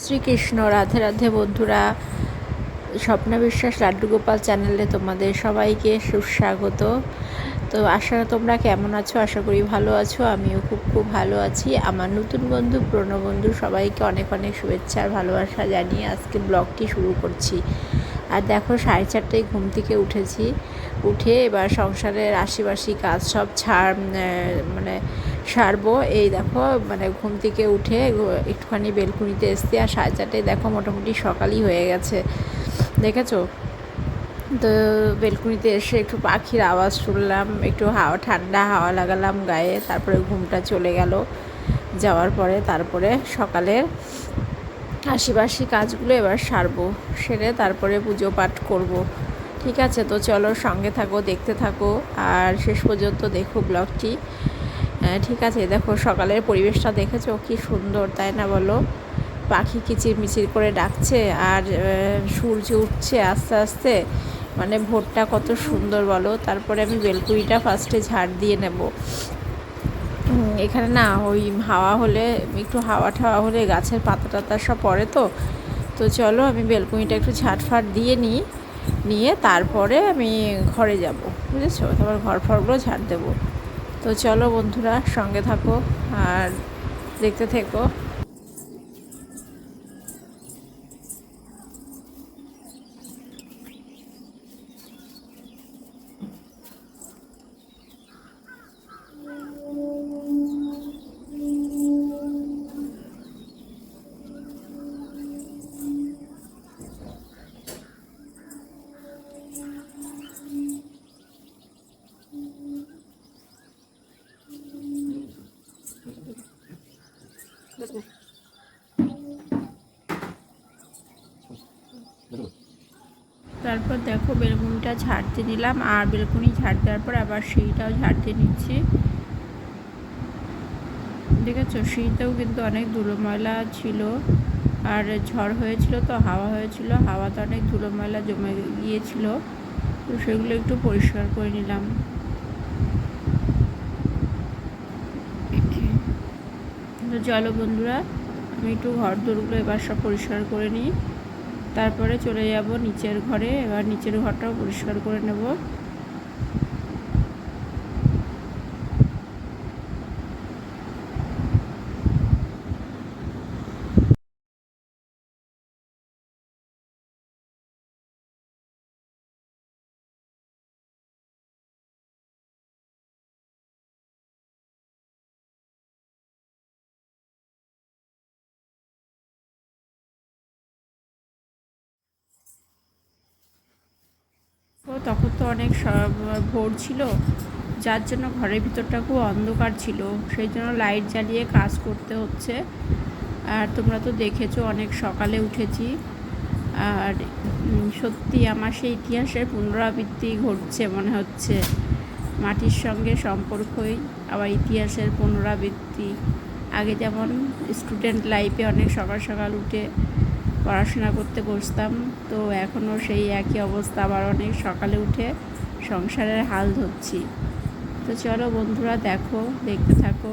শ্রীকৃষ্ণ, রাধে রাধে বন্ধুরা, স্বপ্না বিশ্বাস, লাড্ডু গোপাল চ্যানেলে তোমাদের সবাইকে সুস্বাগত। তো আশা, তোমরা কেমন আছো? আশা করি ভালো আছো, আমিও খুব খুব ভালো আছি। আমার নতুন বন্ধু, পুরনো বন্ধু, সবাইকে অনেক অনেক শুভেচ্ছা আর ভালোবাসা জানিয়ে আজকে ব্লগটি শুরু করছি। আর দেখো, সাড়ে চারটায় ঘুম থেকে উঠেছি। উঠে এবার সংসারের আশিবাসি কাজ সব ছাড় মানে সারবো। এই দেখো মানে ঘুম থেকে উঠে একটুখানি বেলকুনিতে এসছি আর সাড়ে চারটায় দেখো মোটামুটি সকালই হয়ে গেছে। দেখেছ? তো বেলকুনিতে এসে একটু পাখির আওয়াজ শুনলাম, একটু হাওয়া, ঠান্ডা হাওয়া লাগালাম গায়ে, তারপরে ঘুমটা চলে গেল যাওয়ার পরে, তারপরে সকালের আশিবাসি কাজগুলো এবার সারবো, সেরে তারপরে পুজো পাঠ করব। ঠিক আছে? তো চলো সঙ্গে থাকো, দেখতে থাকো, আর শেষ পর্যন্ত দেখো ব্লগটি। ঠিক আছে। দেখো, সকালের পরিবেশটা দেখেছ? কি সুন্দর, তাই না বলো? পাখি কিচির মিচির করে ডাকছে আর সূর্য উঠছে আস্তে আস্তে। মানে ভোরটা কত সুন্দর বলো। তারপরে আমি বেলকুড়িটা ফার্স্টে ঝাড় দিয়ে নেব। এখানে না ওই হাওয়া হলে, একটু হাওয়া ঠাওয়া হলে গাছের পাতা টাতা সব পড়ে তো। তো চলো, আমি বেলকুনিটা একটু ঝাটফাট দিয়ে নিই। নিয়ে তারপরে আমি ঘরে যাব, বুঝেছ? তারপর ঘর ফরগুলো ঝাড় দেবো। তো চলো বন্ধুরা সঙ্গে থাকো আর দেখতে থেকো। তারপর দেখো বেলকুনিটা ঝাড়তে দিলাম, আর বেলকুনি ঝাড় দেওয়ার পর আবার সেইটাও ঝাড়তে নিচ্ছি। দেখেছ? সেইটাও কিন্তু অনেক ধুলো ময়লা ছিল, আর ঝড় হয়েছিল তো, হাওয়া হয়েছিল, হাওয়াতে অনেক ধুলো ময়লা জমে গিয়েছিল, তো সেগুলো একটু পরিষ্কার করে নিলাম। তো চলো বন্ধুরা, আমি একটু ঘর দৌড়গুলো এবার সব পরিষ্কার করে নিই। তারপরে চলে যাব নিচের ঘরে, এবার নিচের ঘরটাও পরিষ্কার করে নেব। তখন তো অনেক ভোর ছিল। যার জন্য ঘরের ভিতরটা খুব অন্ধকার ছিল। সেই জন্য লাইট জ্বালিয়ে কাজ করতে হচ্ছে। আর তোমরা তো দেখেছ, অনেক সকালে উঠেছি। আর সত্যি আমার সেই ইতিহাসের পুনরাবৃত্তি ঘটছে মনে হচ্ছে। মাটির সঙ্গে সম্পর্কই আবার ইতিহাসের পুনরাবৃত্তি। আগে যেমন স্টুডেন্ট লাইফে অনেক সকাল সকাল উঠে পড়াশোনা করতে বসতাম। তো এখনও সেই একই অবস্থা, আবার অনেক সকালে উঠে সংসারের হাল ধরছি। তো চলো বন্ধুরা, দেখো, দেখতে থাকো।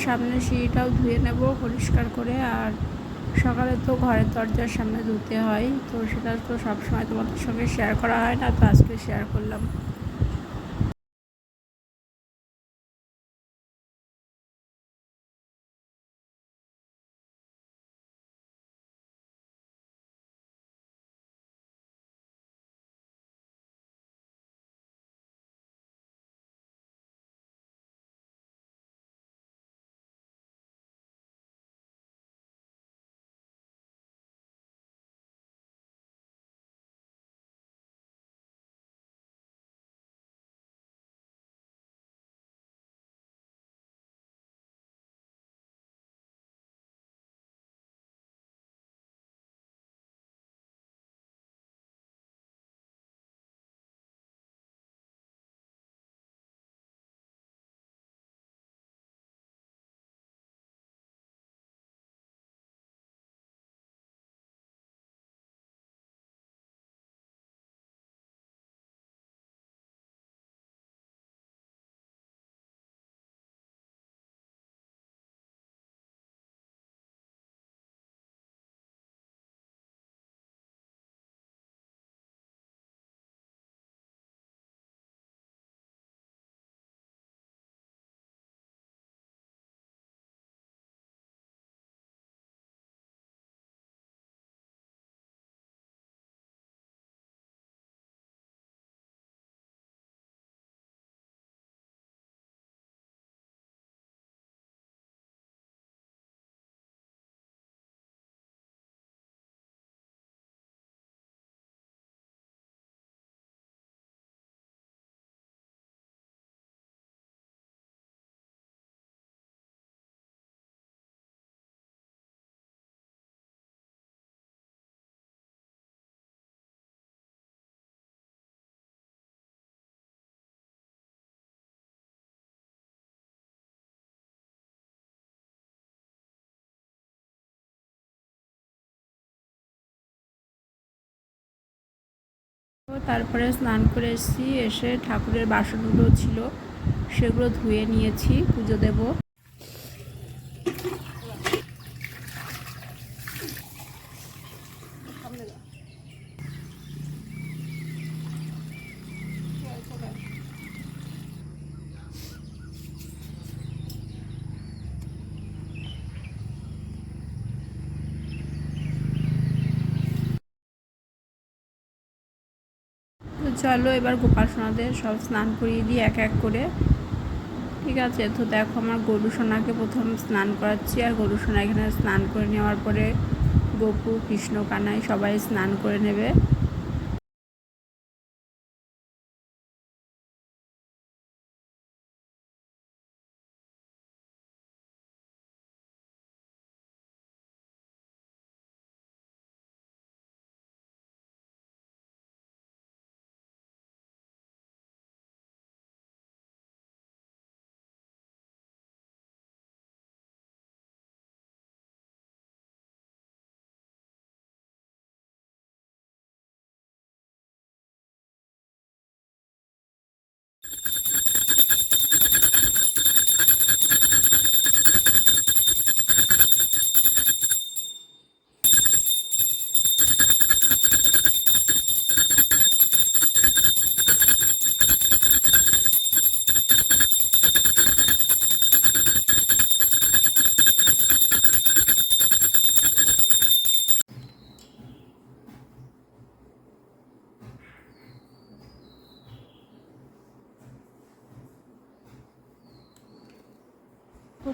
দেখো সামনে সিঁড়িটাও ধুয়ে নেব পরিষ্কার করে। আর সকালে তো ঘরের দরজার সামনে ধুতে হয়, তো সেটা তো সবসময় তোমাদের সঙ্গে শেয়ার করা হয় না, তো আজকে শেয়ার করলাম। তারপরে স্নান করে এসেছি এসে ঠাকুরের বাসনগুলো ছিল সেগুলো ধুয়ে নিয়েছি পুজো দেব। চলো, এবার গোপাল সোনাদের সব স্নান করিয়ে দিই এক এক করে। ঠিক আছে, তো দেখো আমার গরু সোনাকে প্রথম স্নান করাচ্ছি, আর গরু সোনা এখানে স্নান করে নেওয়ার পরে গোপু, কৃষ্ণ, কানাই সবাই স্নান করে নেবে।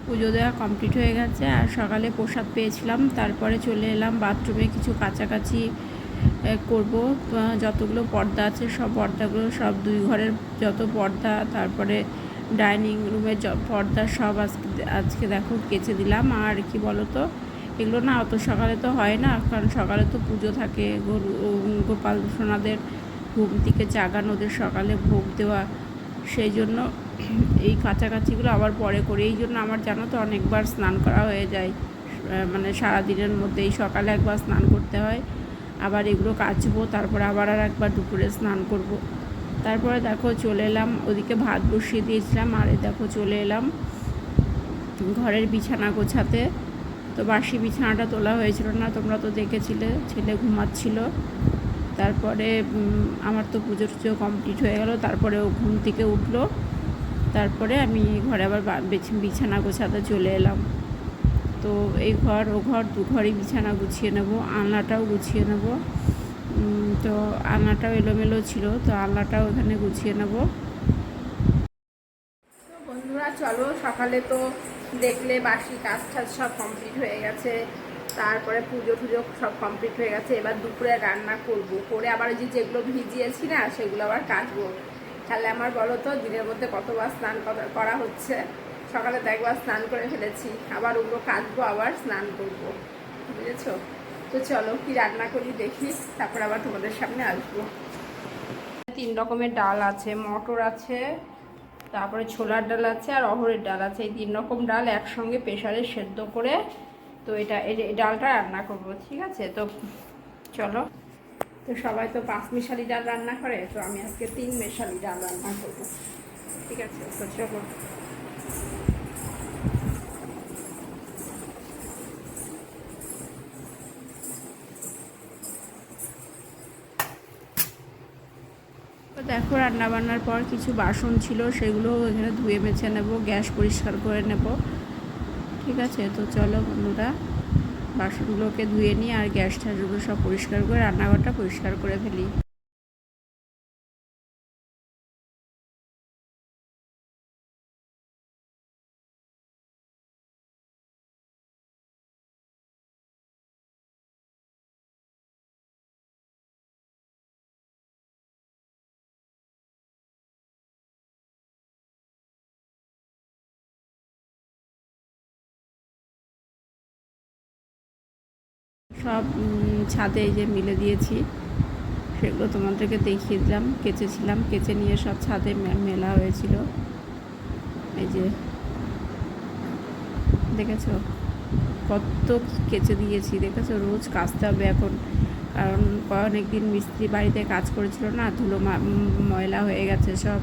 পুজো দেওয়া কমপ্লিট হয়ে গেছে। আর সকালে প্রসাদ পেয়েছিলাম, তারপরে চলে এলাম বাথরুমে কিছু কাছাকাছি করব। যতগুলো পর্দা আছে, সব পর্দাগুলো, সব দুই ঘরের যত পর্দা, তারপরে ডাইনিং রুমের পর্দা সব আজকে আজকে দেখো কেচে দিলাম। আর কি বলো তো এগুলো না অত সকালে তো হয় না, কারণ সকালে তো পুজো থাকে। গরু গোপাল সোনাদের ঘুম থেকে জাগানো, ওদের সকালে ভোগ দেওয়া সেই জন্য এই কাছাকাছিগুলো আবার পরে করে। এই জন্য আমার জানো তো অনেকবার স্নান করা হয়ে যায়। মানে সারা দিনের মধ্যে এই সকালে একবার স্নান করতে হয়। আবার এগুলো কাচবো, তারপরে আবার আর একবার দুপুরে স্নান করব। তারপরে দেখো চলে এলাম, ওদিকে ভাত বসিয়ে দিয়েছিলাম, আর দেখো চলে এলাম ঘরের বিছানা গোছাতে। তো বাসি বিছানাটা তোলা হয়েছিল না, তোমরা তো দেখেছিলে, ছেলে ঘুমাচ্ছিল। তারপরে আমার তো পুজো টুজো কমপ্লিট হয়ে গেল, তারপরে ও ঘুম থেকে উঠল। তারপরে আমি ঘরে আবার বিছানা গোছাতে চলে এলাম। তো এই ঘর, ও ঘর, দু ঘরই বিছানা গুছিয়ে নেব, আলনাটাও গুছিয়ে নেব। তো আলনাটাও এলোমেলো ছিল, তো আলনাটাও এখানে গুছিয়ে নেব। বন্ধুরা, চলো, সকালে তো দেখলে বাসি কাজ টাজ সব কমপ্লিট হয়ে গেছে। তারপরে পুজো টুজো সব কমপ্লিট হয়ে গেছে, এবার দুপুরে রান্না করব। করে আবার ওই যে যেগুলো ভিজিয়েছি না, সেগুলো আবার কাটবো তাহলে আমার বলো তো, দিনের মধ্যে কতবার স্নান করা- হচ্ছে? সকালে তো একবার স্নান করে ফেলেছি, আবার ওগুলো কাচবো, আবার স্নান করব। বুঝেছ? তো চলো, কি রান্না করি দেখি, তারপর আবার তোমাদের সামনে আসব। তিন রকমের ডাল আছে, মটর আছে, তারপরে ছোলার ডাল আছে আর অহরের ডাল আছে। এই তিন রকম ডাল একসঙ্গে প্রেশারে সেদ্ধ করে তো এটা, এই ডালটা রান্না করব, ঠিক আছে? তো চলো। তো সবাই তো পাঁচ মিশালি ডাল রান্না করে, তো আমি আজকে তিন মেশালি ডাল রান্না করব। ঠিক আছে, তো চলো। দেখো রান্না বান্নার পর কিছু বাসন ছিল সেগুলো এখানে ধুয়ে মেছে নেব, গ্যাস পরিষ্কার করে নেব। ঠিক আছে, তো চলো বন্ধুরা, বাসনগুলোকে ধুয়ে নিয়ে আর গ্যাস ট্যাসগুলো সব পরিষ্কার করে, রান্নাঘরটা পরিষ্কার করে ফেলি। সব ছাদে এই যে মিলে দিয়েছি, সেগুলো তোমাদেরকে দেখিয়ে দিলাম, কেচেছিলাম, কেচে নিয়ে সব ছাদে মেলা হয়েছিল। এই যে, দেখেছ? কত কেচে দিয়েছি, দেখেছ? রোজ কাচতে হবে এখন। কারণ অনেক দিন মিস্ত্রি বাড়িতে কাজ করেছিল না, ধুলো ময়লা হয়ে গেছে সব।